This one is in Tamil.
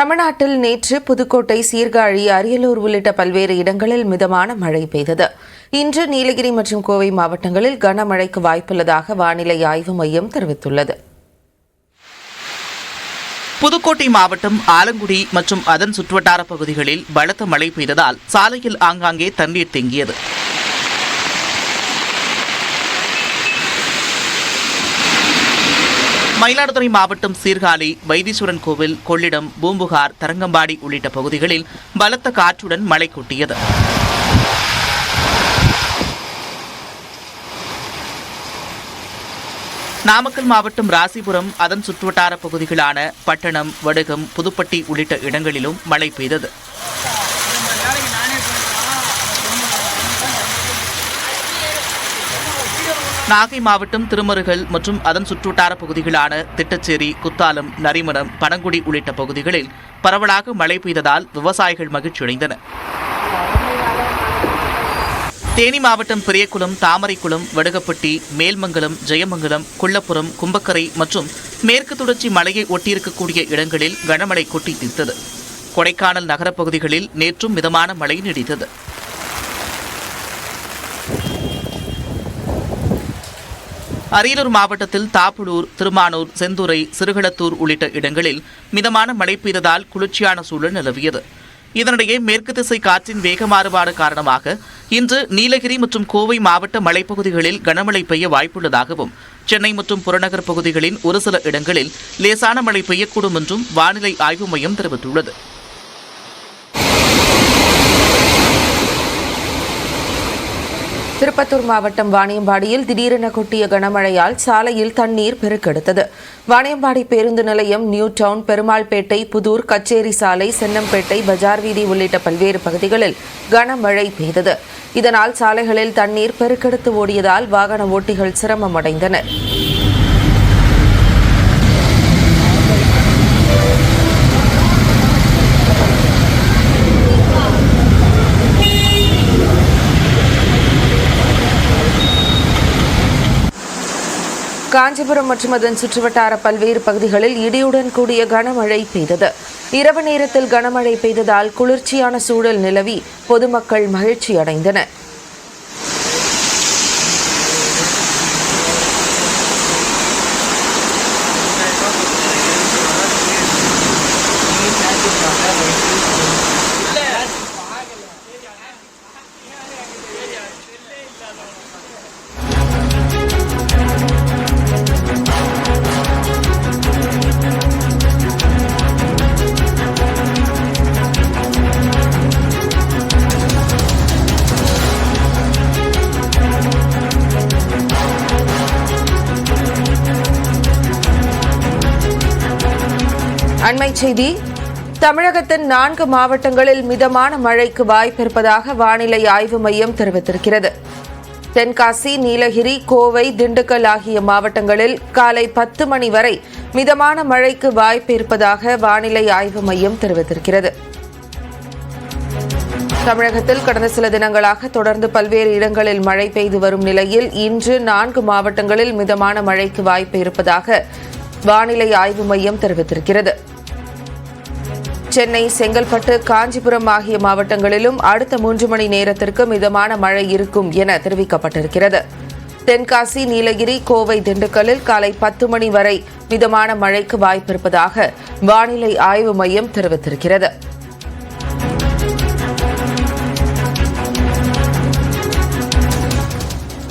தமிழ்நாட்டில் நேற்று புதுக்கோட்டை சீர்காழி அரியலூர் உள்ளிட்ட பல்வேறு இடங்களில் மிதமான மழை பெய்தது. இன்று நீலகிரி மற்றும் கோவை மாவட்டங்களில் கனமழைக்கு வாய்ப்புள்ளதாக வானிலை ஆய்வு மையம் தெரிவித்துள்ளது. புதுக்கோட்டை மாவட்டம் ஆலங்குடி மற்றும் அதன் சுற்றுவட்டார பகுதிகளில் பலத்த மழை பெய்ததால் சாலையில் ஆங்காங்கே தண்ணீர் தேங்கியது. மயிலாடுதுறை மாவட்டம் சீர்காழி வைத்தீஸ்வரன் கோவில் கொள்ளிடம் பூம்புகார் தரங்கம்பாடி உள்ளிட்ட பகுதிகளில் பலத்த காற்றுடன் மழை கொட்டியது. நாமக்கல் மாவட்டம் ராசிபுரம் அதன் சுற்றுவட்டார பகுதிகளான பட்டணம் வடுகம் புதுப்பட்டி உள்ளிட்ட இடங்களிலும் மழை பெய்தது. நாகை மாவட்டம் திருமருகல் மற்றும் அதன் சுற்றுவட்டார பகுதிகளான திட்டச்சேரி குத்தாலம் நரிமணம் பனங்குடி உள்ளிட்ட பகுதிகளில் பரவலாக மழை பெய்ததால் விவசாயிகள் மகிழ்ச்சியடைந்தனர். தேனி மாவட்டம் பெரியகுளம் தாமரைக்குளம் வடுகப்பட்டி மேல்மங்கலம் ஜெயமங்கலம் குள்ளப்புறம் கும்பக்கரை மற்றும் மேற்கு தொடர்ச்சி மலையை ஒட்டியிருக்கக்கூடிய இடங்களில் கனமழை கொட்டி தீர்த்தது கொடைக்கானல் நகரப்பகுதிகளில் நேற்றும் மிதமான மழை நீடித்தது. அரியலூர் மாவட்டத்தில் தாப்புலூர் திருமானூர் செந்துறை சிறுகளத்தூர் உள்ளிட்ட இடங்களில் மிதமான மழை பெய்ததால் குளிர்ச்சியான சூழல் நிலவியது. இதனிடையே மேற்கு திசை காற்றின் வேக மாறுபாடு காரணமாக இன்று நீலகிரி மற்றும் கோவை மாவட்ட மலைப்பகுதிகளில் கனமழை பெய்ய வாய்ப்புள்ளதாகவும் சென்னை மற்றும் புறநகர் பகுதிகளின் ஒரு சில இடங்களில் லேசான மழை பெய்யக்கூடும் என்றும் வானிலை ஆய்வு மையம் தெரிவித்துள்ளது. திருப்பத்தூர் மாவட்டம் வாணியம்பாடியில் திடீரென கொட்டிய கனமழையால் சாலையில் தண்ணீர் பெருக்கெடுத்தது. வாணியம்பாடி பேருந்து நிலையம் நியூ டவுன் பெருமாள்பேட்டை புதூர் கச்சேரி சாலை சென்னம்பேட்டை பஜார் வீதி உள்ளிட்ட பல்வேறு பகுதிகளில் கனமழை பெய்தது. இதனால் சாலைகளில் தண்ணீர் பெருக்கெடுத்து ஓடியதால் வாகன ஓட்டிகள் சிரமமடைந்தனர். காஞ்சிபுரம் மற்றும் அதன் சுற்றுவட்டார பல்வேறு பகுதிகளில் இடியுடன் கூடிய கனமழை பெய்தது. இரவு நேரத்தில் கனமழை பெய்ததால் குளிர்ச்சியான சூழல் நிலவி பொதுமக்கள் மகிழ்ச்சி அடைந்தனர் அண்மை செய்தி. தமிழகத்தின் நான்கு மாவட்டங்களில் மிதமான மழைக்கு வாய்ப்பிருப்பதாக வானிலை ஆய்வு மையம் தெரிவித்திருக்கிறது. தென்காசி நீலகிரி கோவை திண்டுக்கல் ஆகிய மாவட்டங்களில் காலை பத்து மணி வரை மிதமான மழைக்கு வாய்ப்பு இருப்பதாக வானிலை ஆய்வு மையம் தெரிவித்திருக்கிறது. தமிழகத்தில் கடந்த சில தினங்களாக தொடர்ந்து பல்வேறு இடங்களில் மழை பெய்து வரும் நிலையில் இன்று நான்கு மாவட்டங்களில் மிதமான மழைக்கு வாய்ப்பு இருப்பதாக வானிலை ஆய்வு மையம் தெரிவித்திருக்கிறது. சென்னை செங்கல்பட்டு காஞ்சிபுரம் ஆகிய மாவட்டங்களிலும் அடுத்த மூன்று மணி நேரத்திற்கு மிதமான மழை இருக்கும் என தெரிவிக்கப்பட்டிருக்கிறது. தென்காசி நீலகிரி கோவை திண்டுக்கல்லில் காலை பத்து மணி வரை மிதமான மழைக்கு வாய்ப்பிருப்பதாக வானிலை ஆய்வு மையம் தெரிவித்திருக்கிறது.